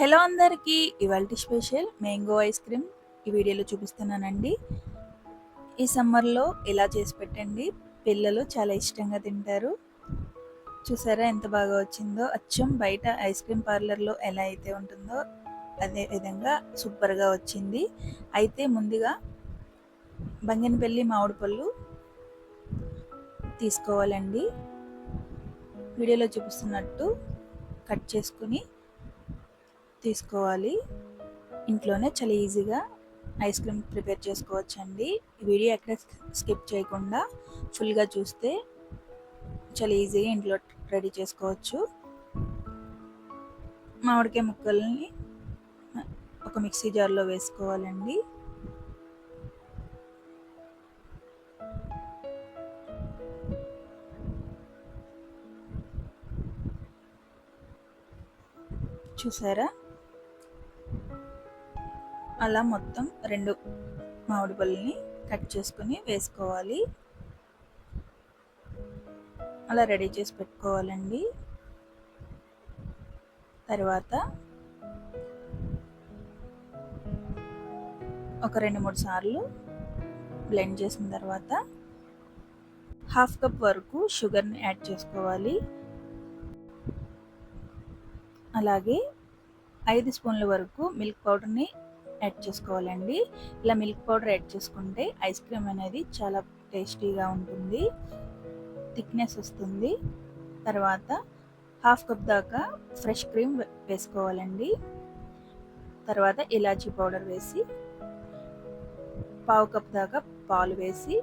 Hello అందరికీ ఇవాళ special mango ice cream ఈ వీడియోలో చూపిస్తున్నానండి. ఈ సమ్మర్లో ఇలా చేసి పెట్టండి? పిల్లలు చాలా ఇష్టంగా తింటారు. చూసారా ఎంత బాగా వచ్చిందో? అచ్చం బయట ఐస్ క్రీమ్ పార్లర్లో ఎలా అయితే ఉంటుందో అదే విధంగా సూపర్గా వచ్చింది. అయితే ముందుగా బంగినపల్లి మామిడి పళ్ళు తీసుకోవాలండి. వీడియోలో చూపిస్తున్నట్టు కట్ చేసుకుని తీసుకోవాలి. ఇంట్లోనే చాలా ఈజీగా ఐస్ క్రీమ్ ప్రిపేర్ చేసుకోవచ్చండి. ఈ వీడియో ఎక్కడ స్కిప్ చేయకుండా ఫుల్గా చూస్తే చాలా ఈజీగా ఇంట్లో రెడీ చేసుకోవచ్చు. మామిడికాయ ముక్కల్ని ఒక మిక్సీ జార్లో వేసుకోవాలండి. చూసారా? అలా మొత్తం రెండు మామిడి పళ్ళని కట్ చేసుకుని వేసుకోవాలి. అలా రెడీ చేసి పెట్టుకోవాలండి. తర్వాత ఒక రెండు మూడు సార్లు బ్లెండ్ చేసిన తర్వాత హాఫ్ కప్ వరకు షుగర్ని యాడ్ చేసుకోవాలి. అలాగే ఐదు స్పూన్ల వరకు మిల్క్ పౌడర్ని యాడ్ చేసుకోవాలండి. ఇలా మిల్క్ పౌడర్ యాడ్ చేసుకుంటే ఐస్ క్రీమ్ అనేది చాలా టేస్టీగా ఉంటుంది. థిక్నెస్ వస్తుంది. తర్వాత హాఫ్ కప్ దాకా ఫ్రెష్ క్రీమ్ వేసుకోవాలండి. తర్వాత ఇలాచీ పౌడర్ వేసి పావు కప్ దాకా పాలు వేసి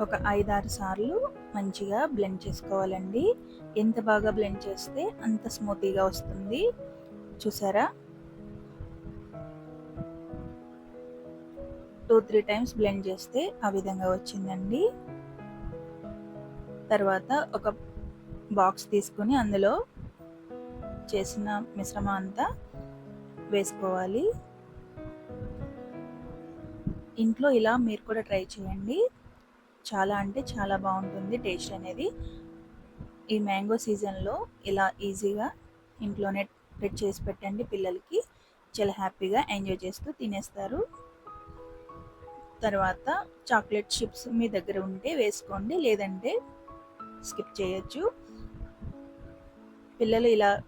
ఒక ఐదారు సార్లు మంచిగా బ్లెండ్ చేసుకోవాలండి. ఎంత బాగా బ్లెండ్ చేస్తే అంత స్మూతీగా వస్తుంది. చూసారా? టూ త్రీ టైమ్స్ బ్లెండ్ చేస్తే ఆ విధంగా వచ్చిందండి. తర్వాత ఒక బాక్స్ తీసుకుని అందులో చేసిన మిశ్రమం అంతా వేసుకోవాలి. ఇంట్లో ఇలా మీరు కూడా ట్రై చేయండి. చాలా అంటే చాలా బాగుంటుంది టేస్ట్ అనేది. ఈ మ్యాంగో సీజన్లో ఇలా ఈజీగా ఇంట్లోనే ప్రిపేర్ చేసి పెట్టండి పిల్లలకి. చాలా హ్యాపీగా ఎంజాయ్ చేస్తూ తినేస్తారు. తర్వాత చాక్లెట్ చిప్స్ మీ దగ్గర ఉంటే వేసుకోండి లేదంటే స్కిప్ చేయొచ్చు. పిల్లలు ఇలా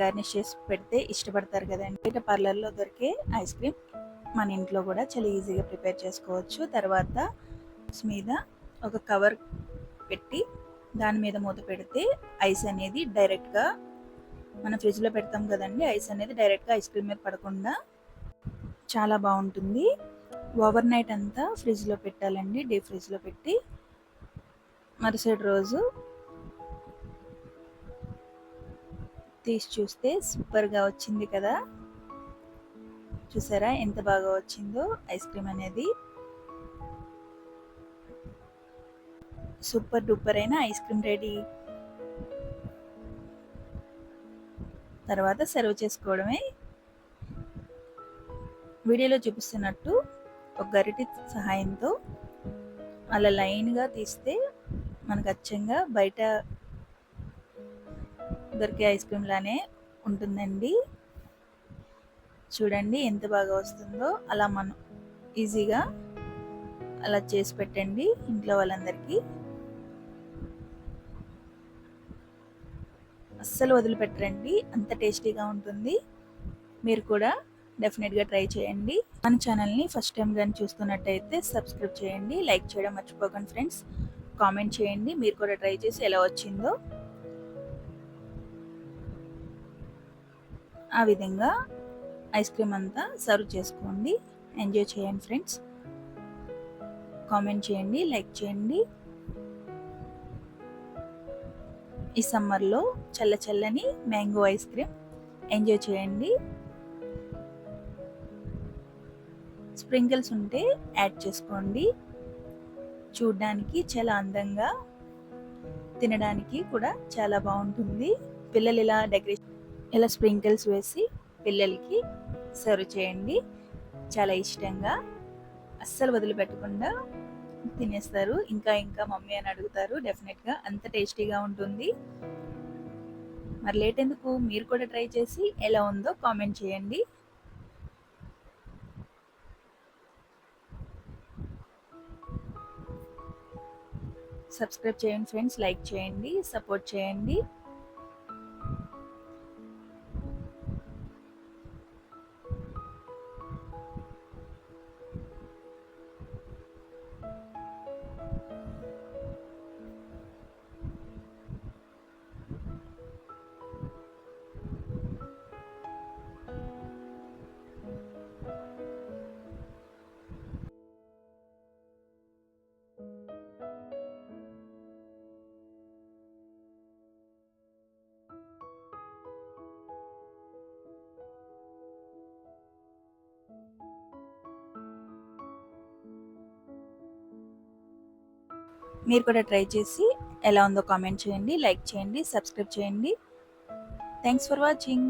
గార్నిష్ చేసి పెడితే ఇష్టపడతారు కదండి. బయట పార్లర్లో దొరికే ఐస్ క్రీమ్ మన ఇంట్లో కూడా చాలా ఈజీగా ప్రిపేర్ చేసుకోవచ్చు. తర్వాత మీద ఒక కవర్ పెట్టి దాని మీద మూత పెడితే ఐస్ అనేది డైరెక్ట్గా మన ఫ్రిడ్జ్లో పెడతాం కదండి. ఐస్ అనేది డైరెక్ట్గా ఐస్ క్రీమ్ మీద పడకుండా చాలా బాగుంటుంది. ఓవర్ నైట్ అంతా ఫ్రిడ్జ్లో పెట్టాలండి డీప్ ఫ్రిడ్జ్లో పెట్టి. మరుసటి రోజు తీసి చూస్తే సూపర్గా వచ్చింది కదా. చూసారా ఎంత బాగా వచ్చిందో ఐస్ క్రీమ్ అనేది. సూపర్ డూపర్ అయిన ఐస్ క్రీమ్ రెడీ. తర్వాత సర్వ్ చేసుకోవడమే. వీడియోలో చూపిస్తున్నట్టు ఒక గరిటి సహాయంతో అలా లైన్గా తీస్తే మనకు అచ్చంగా బయట దొరికే ఐస్ క్రీమ్ లానే ఉంటుందండి. చూడండి ఎంత బాగా వస్తుందో. అలా మనం ఈజీగా అలా చేసి పెట్టండి ఇంట్లో వాళ్ళందరికీ. అస్సలు వదిలిపెట్టరండి. అంత టేస్టీగా ఉంటుంది. మీరు కూడా డెఫినెట్గా ట్రై చేయండి. మన ఛానల్ని ఫస్ట్ టైం కానీ చూస్తున్నట్టయితే సబ్స్క్రైబ్ చేయండి. లైక్ చేయడం మర్చిపోకండి ఫ్రెండ్స్. కామెంట్ చేయండి. మీరు కూడా ట్రై చేసి ఎలా వచ్చిందో. ఆ విధంగా ఐస్ క్రీమ్ అంతా సర్వ్ చేసుకోండి. ఎంజాయ్ చేయండి ఫ్రెండ్స్. కామెంట్ చేయండి. లైక్ చేయండి. ఈ సమ్మర్లో చల్ల చల్లని మ్యాంగో ఐస్ క్రీమ్ ఎంజాయ్ చేయండి. స్ప్రింకిల్స్ ఉంటే యాడ్ చేసుకోండి. చూడడానికి చాలా అందంగా తినడానికి కూడా చాలా బాగుంటుంది. పిల్లలు ఇలా డెకరేషన్ ఇలా స్ప్రింకిల్స్ వేసి పిల్లలకి సర్వ్ చేయండి. చాలా ఇష్టంగా. అస్సలు వదిలిపెట్టకుండా తినేస్తారు. ఇంకా ఇంకా మమ్మీ అని అడుగుతారు డెఫినెట్గా అంత టేస్టీగా ఉంటుంది. మరి లేట్ ఎందుకు? మీరు కూడా ట్రై చేసి ఎలా ఉందో కామెంట్ చేయండి. సబ్స్క్రైబ్ చేయండి ఫ్రెండ్స్ లైక్ చేయండి సపోర్ట్ చేయండి. మీరు కూడా ట్రై చేసి ఎలా ఉందో కామెంట్ చేయండి లైక్ చేయండి సబ్స్క్రైబ్ చేయండి. Thanks for watching